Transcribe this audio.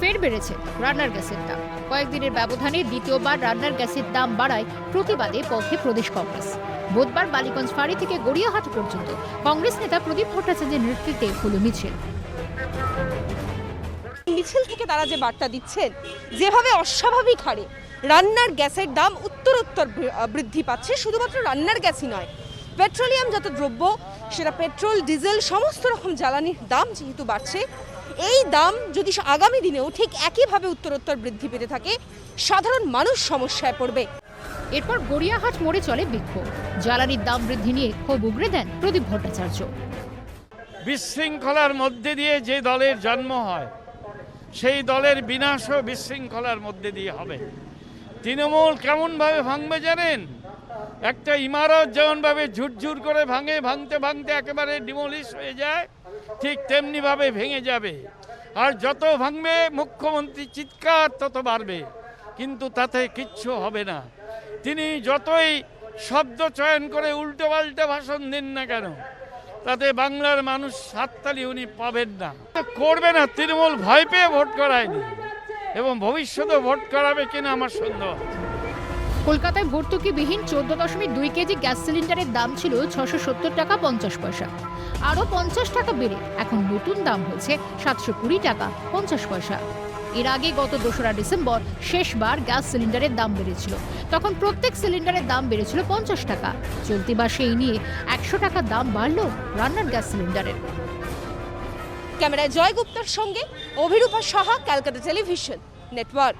ফের বেড়েছে রান্নার গ্যাসের দাম। কয়েকদিনের ব্যবধানে দ্বিতীয়বার রান্নার গ্যাসের দাম বাড়ায় প্রতিবাদে পথে প্রদেশ কংগ্রেস। বুধবার বালিগঞ্জ ফাঁড়ি থেকে গড়িয়াহাট পর্যন্ত কংগ্রেস নেতা প্রদীপ ভট্টাচার্যের নেতৃত্বে হলো মিছিল। মিছিল থেকে তারা যে বার্তা দিচ্ছেন, যেভাবে অস্বাভাবিক হারে রান্নার গ্যাসের দাম উত্তরোত্তর বৃদ্ধি পাচ্ছে, শুধুমাত্র রান্নার গ্যাসই নয়, পেট্রোলিয়াম যত দ্রব্য সেটা পেট্রোল ডিজেল সমস্ত রকম জ্বালানির দাম যেহেতু বাড়ছে এই দাম যদি আগামী দিনেও ঠিক একইভাবে উত্তরোত্তর বৃদ্ধি পেতে থাকে সাধারণ মানুষ সমস্যায় পড়বে। এরপর গড়িয়াহাট মোড়ে চলে বিক্ষোভ। জ্বালানির দাম বৃদ্ধি নিয়ে ক্ষোভ উগড়ে দেন প্রদীপ ভট্টাচার্য। বিশৃঙ্খলার মধ্যে দিয়ে যে দলের জন্ম হয় সেই দলের বিনাশও বিশৃঙ্খলার মধ্যে দিয়ে হবে। তৃণমূল কেমনভাবে ভাঙবে জানেন? একটা ইমারত যেমনভাবে ঝুরঝুর করে ভাঙে, ভাঙতে ভাঙতে একেবারে ডিমলিশ হয়ে যায়, ঠিক তেমনিভাবে ভেঙে যাবে। আর যত ভাঙবে, মুখ্যমন্ত্রী চিৎকার তত বাড়বে, কিন্তু তাতে কিচ্ছু হবে না। তিনি যতই শব্দ চয়ন করে উল্টো পাল্টে ভাষণ দিন না কেন, তাতে বাংলার মানুষ সাততালি উনি পাবেন না। করবে না, তৃণমূল ভয় পেয়ে ভোট করায়নি এবং ভবিষ্যতে ভোট করাবে কিনা আমার সন্দেহ। আছে। কলকাতায় ভর্তুকিবিহীন চোদ্দ দশমিক দুই কেজি গ্যাস সিলিন্ডারের দাম ছিল ছশো সত্তর টাকা পঞ্চাশ পয়সা। আরও পঞ্চাশ টাকা বেড়ে এখন নতুন দাম হয়েছে সাতশো কুড়ি টাকা পঞ্চাশ পয়সা। এর আগে গত দোসরা ডিসেম্বর শেষবার গ্যাস সিলিন্ডারের দাম বেড়েছিল। তখন প্রত্যেক সিলিন্ডারের দাম বেড়েছিল পঞ্চাশ টাকা। চলতি মাসে এই নিয়ে একশো টাকা দাম বাড়ল রান্নার গ্যাস সিলিন্ডারের। ক্যামেরায় জয় গুপ্তার সঙ্গে অভিরূপা সাহা, ক্যালকাটা টেলিভিশন, নেটওয়ার্ক।